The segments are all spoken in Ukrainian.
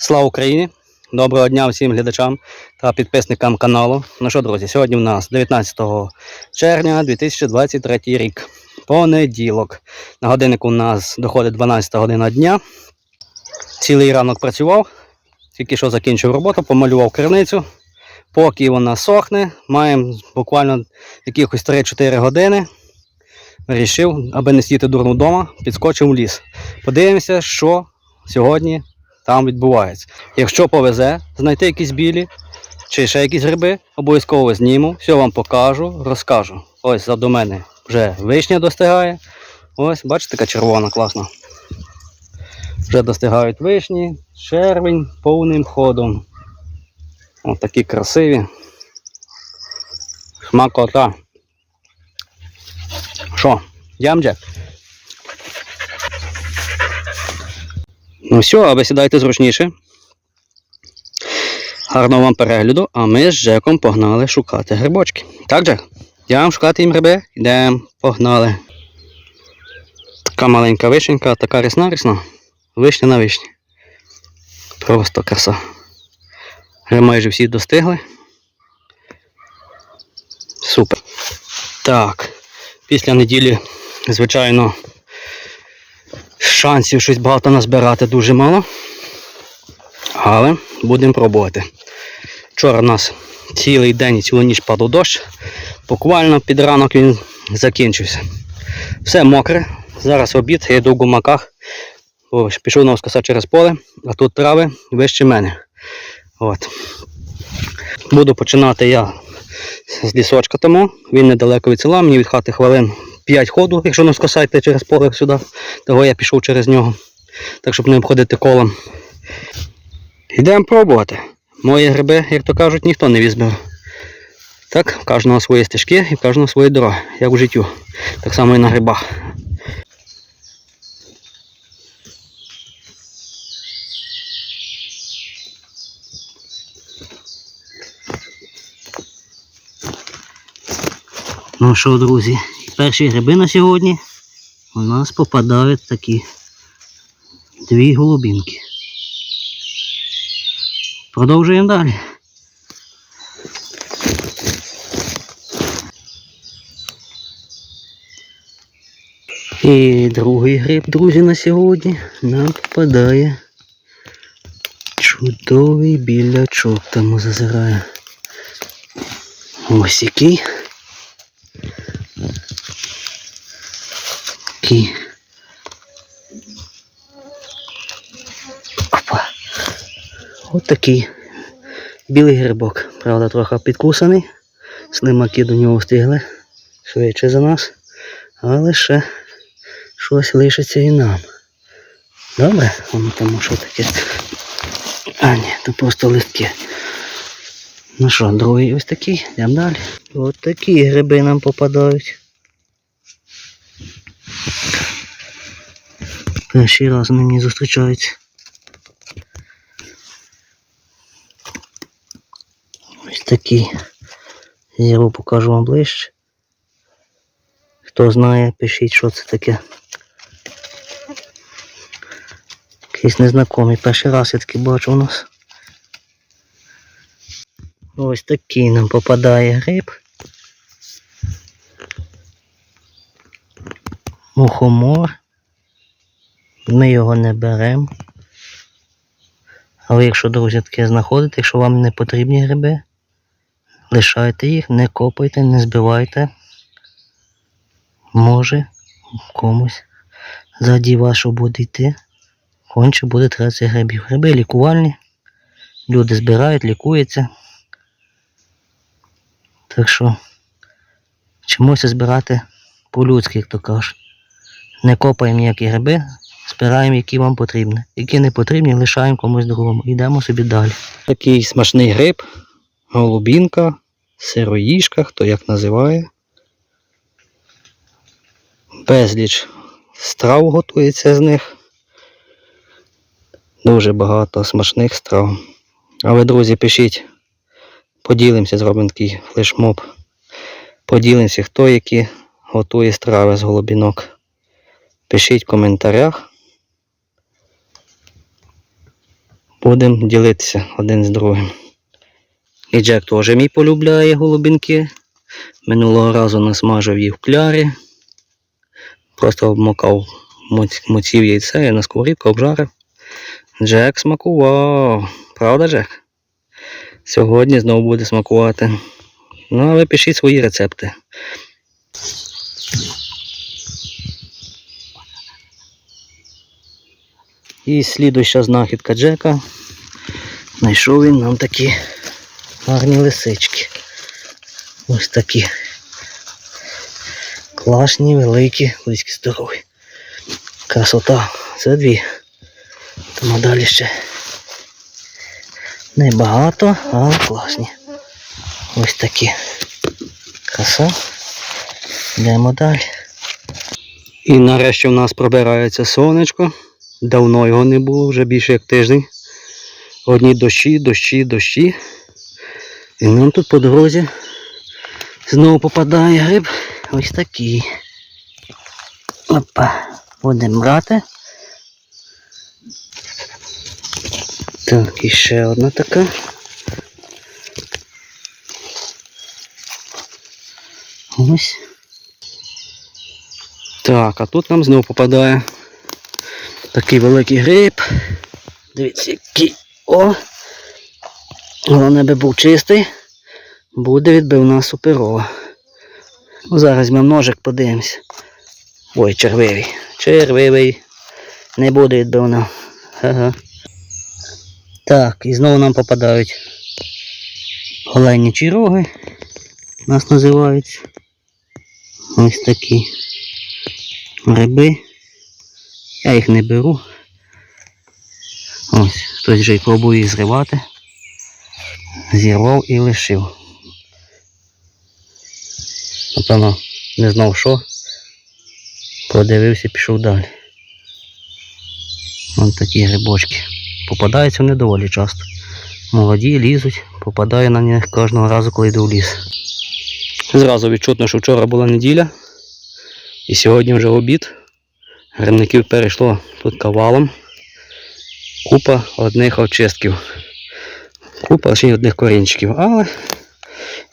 Слава Україні! Доброго дня всім глядачам та підписникам каналу. Ну що, друзі, сьогодні у нас 19 червня 2023 рік. Понеділок. На годиннику у нас доходить 12 година дня. Цілий ранок працював, тільки що закінчив роботу, помалював криницю. Поки вона сохне, маємо буквально якихось 3-4 години. Вирішив, аби не сидіти дурно вдома, підскочив в ліс. Подивимося, що сьогодні там відбувається. Якщо повезе знайти якісь білі чи ще якісь гриби, обов'язково зніму, все вам покажу, розкажу. Ось до мене вже вишня достигає. Ось, бачите, така червона, класна. Вже достигають вишні, червень повним ходом. Ось такі красиві. Смакота. Що, ямджек? Ну все, а ви сідайте зручніше. Гарного вам перегляду, а ми з Джеком погнали шукати грибочки. Так, Джек? Йдемо шукати їм гриби, йдемо, погнали. Така маленька вишенька, така рісна рісна. Вишня на вишні. Просто краса. Вже майже всі достигли. Супер. Так, після неділі, звичайно, шансів щось багато назбирати дуже мало. Але будемо пробувати. Вчора у нас цілий день і цілу ніч падав дощ. Буквально під ранок він закінчився. Все мокре. Зараз обід, я йду в гумаках. Пішов навскоса через поле, а тут трави вище мене. От. Буду починати я з лісочка тому. Він недалеко від села, мені від хати хвилин 5 ходу, якщо навскоса йти через поле сюди. Того я пішов через нього. Так, щоб не обходити колом. Йдемо пробувати. Мої гриби, як то кажуть, ніхто не візьме. Так, в кожного свої стежки і в кожного свої дороги, як у життю. Так само і на грибах. Ну що, друзі, перші гриби на сьогодні у нас попадають такі дві голубінки. Продовжуємо далі. І другий гриб, друзі, на сьогодні нам попадає чудовий білячок там зазирає. Ось який. Такий. Опа. Ось такий білий грибок. Правда, трохи підкусаний. Слимаки до нього встигли швидше за нас. Але ще щось лишиться і нам. Добре? Воно там що таке. А, ні, то просто листки. Ну що, другий ось такий, йдемо далі. Ось такі гриби нам попадають. Перший раз мені зустрічаються. Ось такий. Я покажу вам ближче. Хто знає, пишіть, що це таке. Якийсь незнайомий. Перший раз я таки бачу у нас. Ось такий нам попадає гриб. Мухомор. Ми його не беремо. Але якщо, друзі, таке знаходите, якщо вам не потрібні гриби, лишайте їх, не копайте, не збивайте. Може комусь ззаді вашого буде йти. Конче буде треба цих грибів. Гриби лікувальні. Люди збирають, лікуються. Так що вчимося збирати по-людськи, як то кажуть. Не копаємо ніякі гриби, збираємо, які вам потрібні. Які не потрібні, лишаємо комусь другому. Йдемо собі далі. Такий смачний гриб, голубінка, сироїжка, хто як називає. Безліч страв готується з них. Дуже багато смачних страв. А ви, друзі, пишіть, поділимося, зробимо такий флешмоб. Поділимося, хто які готує страви з голубінок. Пишіть в коментарях. Будемо ділитися один з другим. І Джек теж мій полюбляє голубинки. Минулого разу насмажив їх в клярі. Просто обмокав моців яйця і на сковорідку обжарив. Джек смакував. Правда, Джек? Сьогодні знову буде смакувати. Ну, але пишіть свої рецепти. І слідуща знахідка Джека. Знайшов він нам такі гарні лисички. Ось такі. Класні, великі, близькі здорові. Красота. Це дві. Тому далі ще небагато, але класні. Ось такі. Краса. Йдемо далі. І нарешті в нас пробирається сонечко. Давно його не було, вже більше як тиждень. Одні дощі, дощі, дощі. І нам тут по дорозі знову попадає гриб. Ось такий. Опа. Будемо брати. Так, і ще одна така. Ось. Так, а тут нам знову попадає такий великий гриб. Дивіться, який. О! Головне би був чистий. Буде відбивна суперова. Ну, зараз ми ножик подивимось. Ой, червивий. Червивий. Не буде відбивна. Ага. Так, і знову нам попадають оленячі роги. Нас називають. Ось такі гриби. Я їх не беру. Ось, хтось вже й пробує їх зривати. Зірвав і лишив. Напевно, не знав що. Подивився пішов далі. Ось такі грибочки. Попадаються вони доволі часто. Молоді лізуть, попадаю на них кожного разу, коли йду в ліс. Зразу відчутно, що вчора була неділя. І сьогодні вже обід. Грибників перейшло тут кавалом. Купа одних очистків. Купа ще й одних корінчиків. Але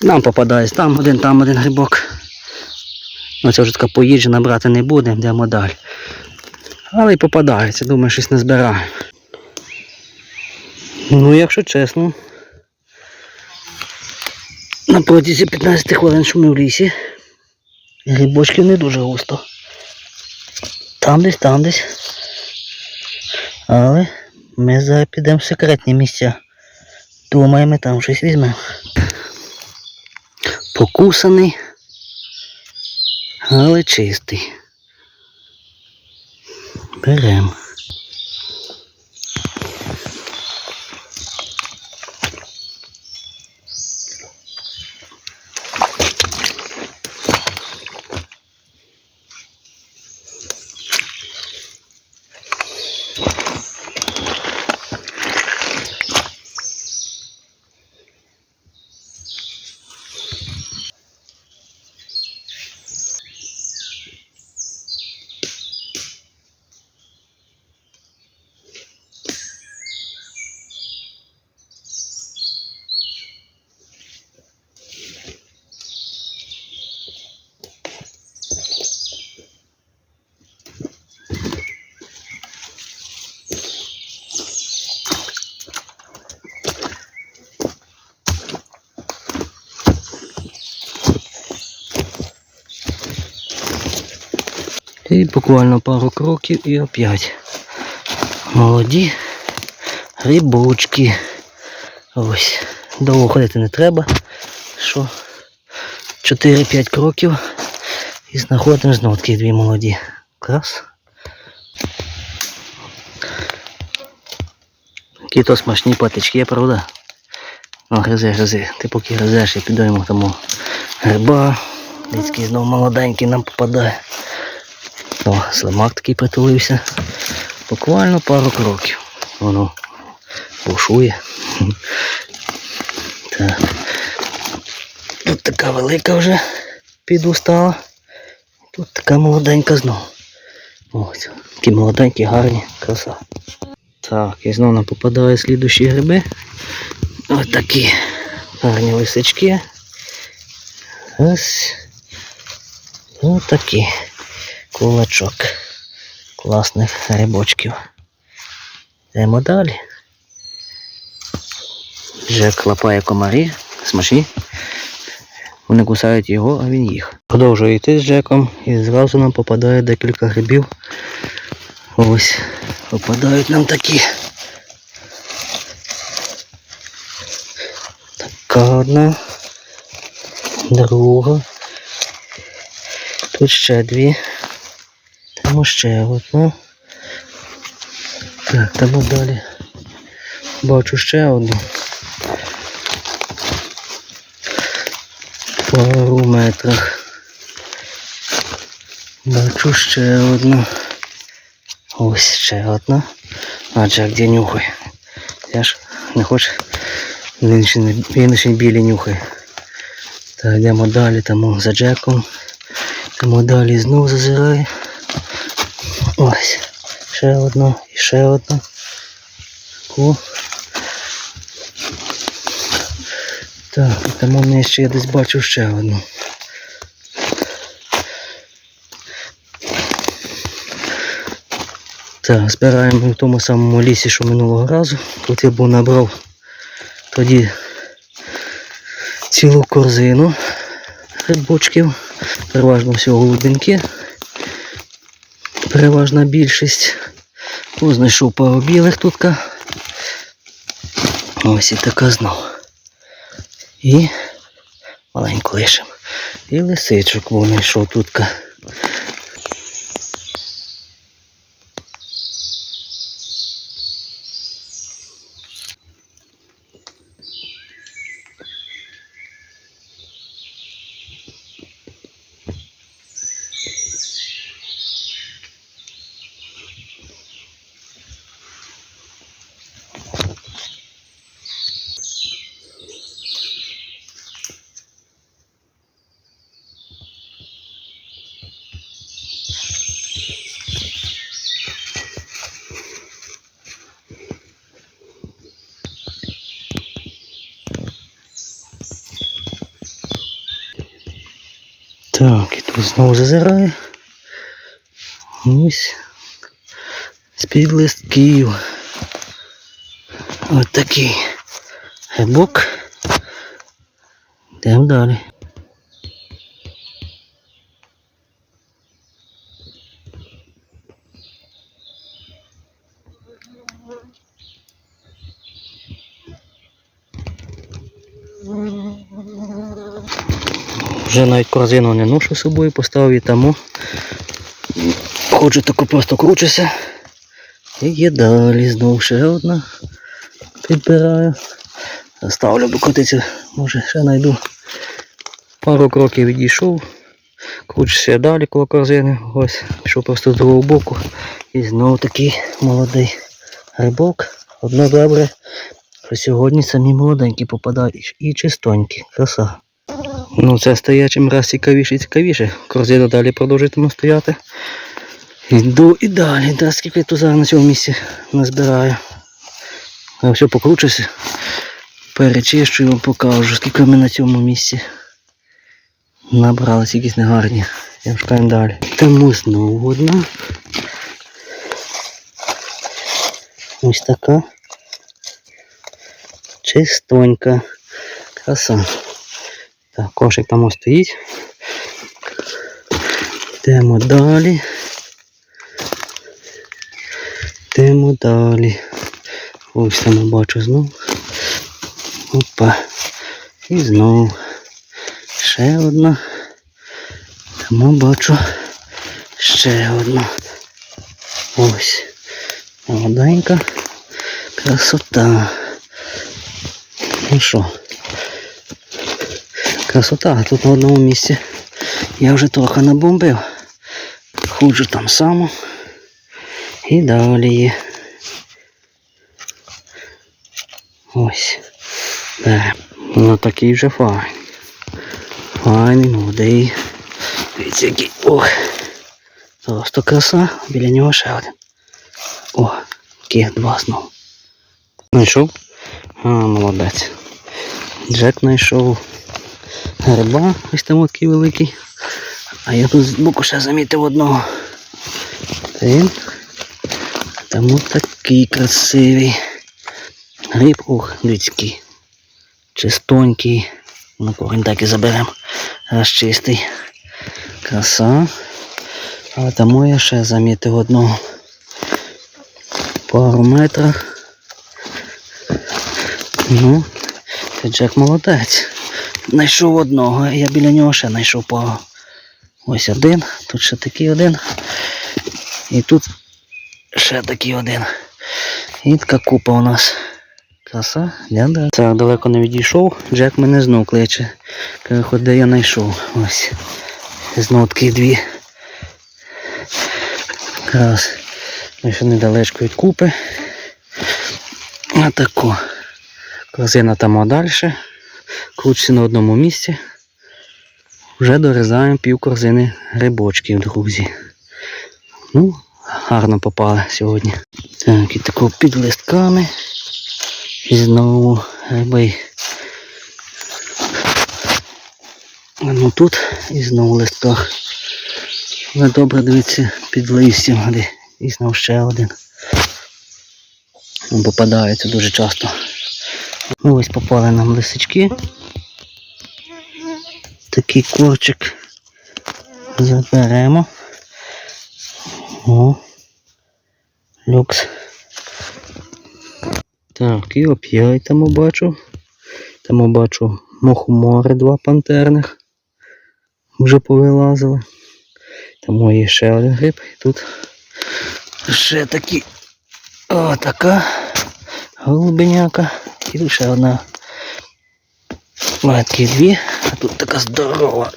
нам попадається там один, там один грибок. Ну це вже така поїджена брати не буде, йдемо далі. Але й попадається, думаю, щось не збираю. Ну, якщо чесно, на протязі 15 хвилин, що ми в лісі, грибочків не дуже густо. Там десь, там десь. Але ми зараз підемо в секретні місця. Думаємо, там щось візьмемо. Покусаний, але чистий. Беремо. І буквально пару кроків і опять. Молоді грибочки. Ось. Довго ходити не треба. Що? 4-5 кроків. І знаходимо знову такі дві молоді. Крас. Які то смачні патички, є, правда? Ну, гризи, гризи. Ти поки гризеш, я піду йому тому гриба. Дицький знову молоденький нам попадає. О, слимак такий притулився. Буквально пару кроків. Воно бушує. Так. Тут така велика вже піду стала. Тут така молоденька знову. Ось, такі молоденькі, гарні, краса. Так, і знову нам попадає слідущі гриби. Ось такі гарні лисички. Ось. Ось такі. Кулачок. Класних грибочків. Йдемо далі. Жек лапає комарі, смачні. Вони кусають його, а він їх. Продовжує йти з Джеком і зразу нам попадає декілька грибів. Ось попадають нам такі. Така одна. Друга. Тут ще дві. Там ще одна. Так, там далі. Бачу ще одну. Пару метрах. Бачу ще одну. Ось ще одна. А Джек де нюхає. Я ж не хочу. Він ще, білі нюхає. Так, йдемо далі тому за Джеком. Йдемо далі знову зазирає. Ось. Ще одна і ще одна. О. Так, там у мене ще я десь бачу ще одну. Так, збираємо в тому самому лісі, що минулого разу. Тут я був набрав тоді цілу корзину грибочків, переважно всього голубінки. Переважна більшість. О, знайшов пару білих тут. Ось і така знов. І маленьку лишимо. І лисичок вон знайшов тут. Так, і тут знову зазираю. Ось. З-під листків. Ось такий грибок. Йдемо далі. Вже навіть корзину не ношу з собою, поставив її тому. Ходжу таку просто кручуся. І є далі знову ще одна. Підбираю. Ставлю, бо котиться, може ще знайду. Пару кроків відійшов. Кручуся далі коло корзини. Ось, пішов просто з другого боку. І знову такий молодий грибок. Одно добре, сьогодні самі молоденькі попадають і чистонькі. Краса. Ну, це стає чим раз цікавіше і цікавіше. Корзина далі продовжуємо стояти. Йду і далі. Да, скільки я тут зараз на цьому місці назбираю. Я все покручуся. Перечищу вам покажу, скільки ми на цьому місці набрали, якісь негарні. Я шукаємо далі. Тому знову одна. Ось така. Чистонька. Краса. Так, кошик там ось стоїть. Йдемо далі. Йдемо далі. Ось там бачу знову. Опа. І знову. Ще одна. Там бачу ще одну. Ось. Молоденька. Красота. Ну що? Красота, тут на одному місці. Я вже трохи набомбив. Ходжу там само. І далі є. Ось. Бере. Ну такий вже файний. Файний, молодий. Дивіться, який. Ох. Просто краса. Біля нього ще один. О, таких два знов. Знайшов? А, молодець. Джек знайшов Гриба, ось там такий великий. А я тут збоку ще замітив одного. Він. Там от такий красивий. Гриб, ух, людський. Чистонький. Ну, корінь так і заберемо. Аж чистий. Краса. Але тому я ще замітив одного. Пару метрах. Ну, це Джек молодець. Знайшов одного, я біля нього ще знайшов пару. Ось один, тут ще такий один. І тут ще такий один. І така купа у нас. Краса, гляда. Так, далеко не відійшов. Джек мене знов кличе. Каже, хоч де я знайшов. Ось. Знов такі дві. Якраз. Ми ще недалечко від купи. Отако. Корзина там далі. Кручиться на одному місці. Вже дорізаємо пів корзини грибочків, друзі. Ну, гарно попали сьогодні. Так, і тако під листками. І знову гриби. Ну тут і знову в листках. Але добре дивіться під листям, і знову ще один. Ну, Попадаються дуже часто. Ось попали нам лисички. Такий корчик заберемо. О, люкс. Так, і оп'ять там бачу. Там бачу мохомори два пантерних. Вже повилазили. Там є ще один гриб. І тут ще такі. О, така голубеняка. Тут ще одна. Такі дві, а тут така здорова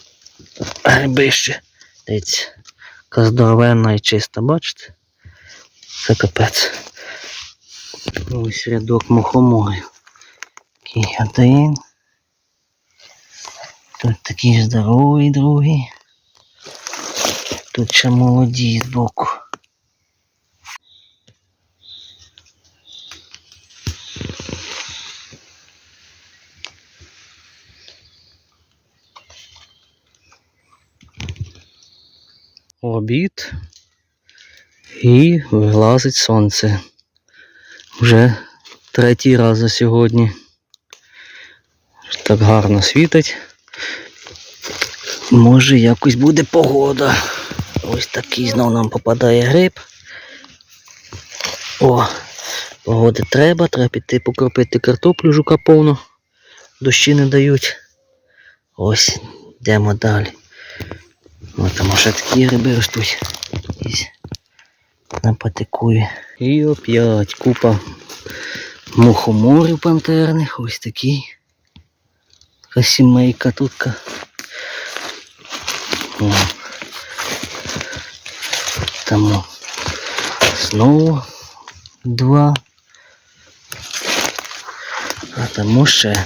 грибище. Дивіться, така здоровенна і чиста, бачите? Це капець. Ось рядок мухоморів. Такий один. Тут такий здоровий другий. Тут ще молоді збоку. Обід і вилазить сонце. Вже третій раз за сьогодні. Так гарно світить. Може якось буде погода. Ось такий знов нам попадає гриб. О, погоди треба, треба піти покропити картоплю жука повно. Дощі не дають. Ось, йдемо далі. О, там ще такі гриби ростуть. Ось. На патикує. І оп'ять купа мухоморів пантерних. Ось такий. Така сімейка тутка. О. Тому знову два. А тому ще.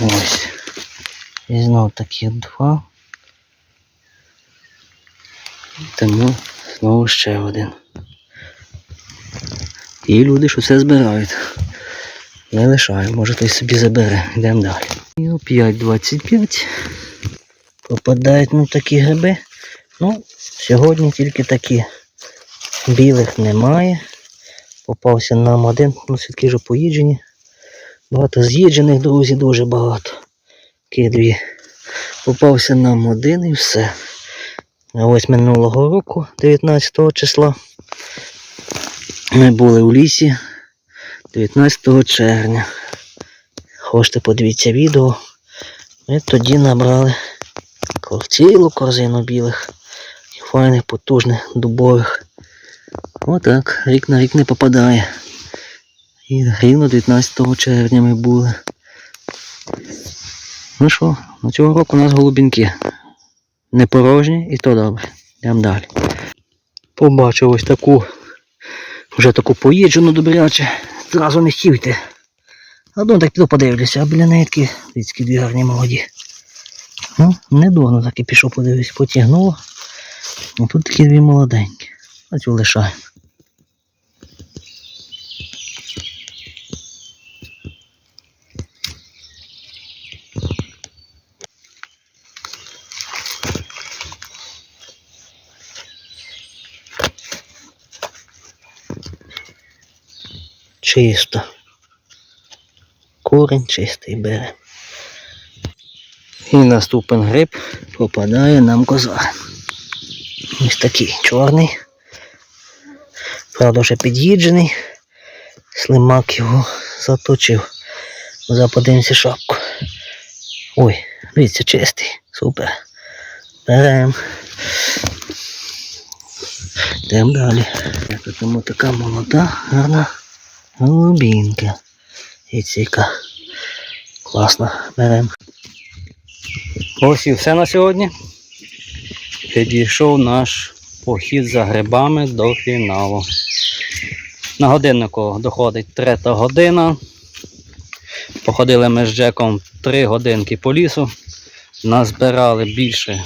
Ось. І знов такі два. Тому знову ще один. І люди що все збирають. Не лишаю, може той собі забере. Йдемо далі. І о 5.25 попадають ну такі гриби. Ну, сьогодні тільки такі білих немає. Попався нам один, ну все-таки вже поїджені. Багато з'їджених, друзі, дуже багато. Такі дві. Попався нам один і все. Ось минулого року, 19 числа, ми були у лісі 19 червня. Хочете подивіться відео. Ми тоді набрали цілу корзину білих, файних, потужних, дубових. Отак, рік на рік не попадає. І рівно 19 червня ми були. Ну що, на цього року у нас голубінки. Не порожні і то добре. Йдемо далі. Побачив ось таку, вже таку поїджену добряче. Зразу не хотів. А ну так піду подивлюся, а біля неї такі людські дві гарні молоді. Ну, не так і пішов подивлюсь, потягнуло. Ну тут такі дві молоденькі. А цю лишаємо. Чисто. Корень чистий бере. І наступний гриб попадає нам коза. Ось такий чорний. Правда, вже під'їджений. Слимак його заточив. Заподимося шапку. Ой, дивіться, чистий. Супер. Берем. Йдемо далі. Тому така молода, гарна голубінка. І ціка. Класно. Берем. Ось і все на сьогодні. Підійшов наш похід за грибами до фіналу. На годиннику доходить третя година. Походили ми з Джеком три годинки по лісу. Назбирали більше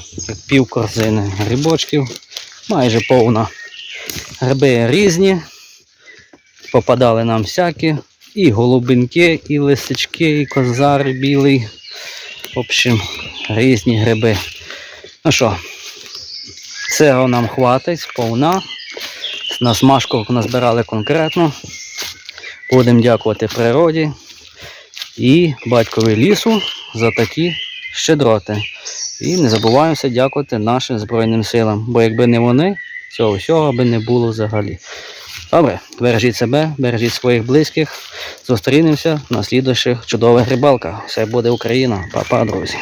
пів корзини грибочків. Майже повна. Гриби різні. Попадали нам всякі. І голубинки, і лисички, і козар білий. В общем, різні гриби. Ну що, цього нам хватить сповна. На смажку назбирали конкретно. Будемо дякувати природі і батькові лісу за такі щедроти. І не забуваємося дякувати нашим Збройним силам, бо якби не вони, цього всього би не було взагалі. Добре, бережіть себе, бережіть своїх близьких. Зустрінемося на слідуючих чудових рибалках. Все буде Україна. Па-па, друзі.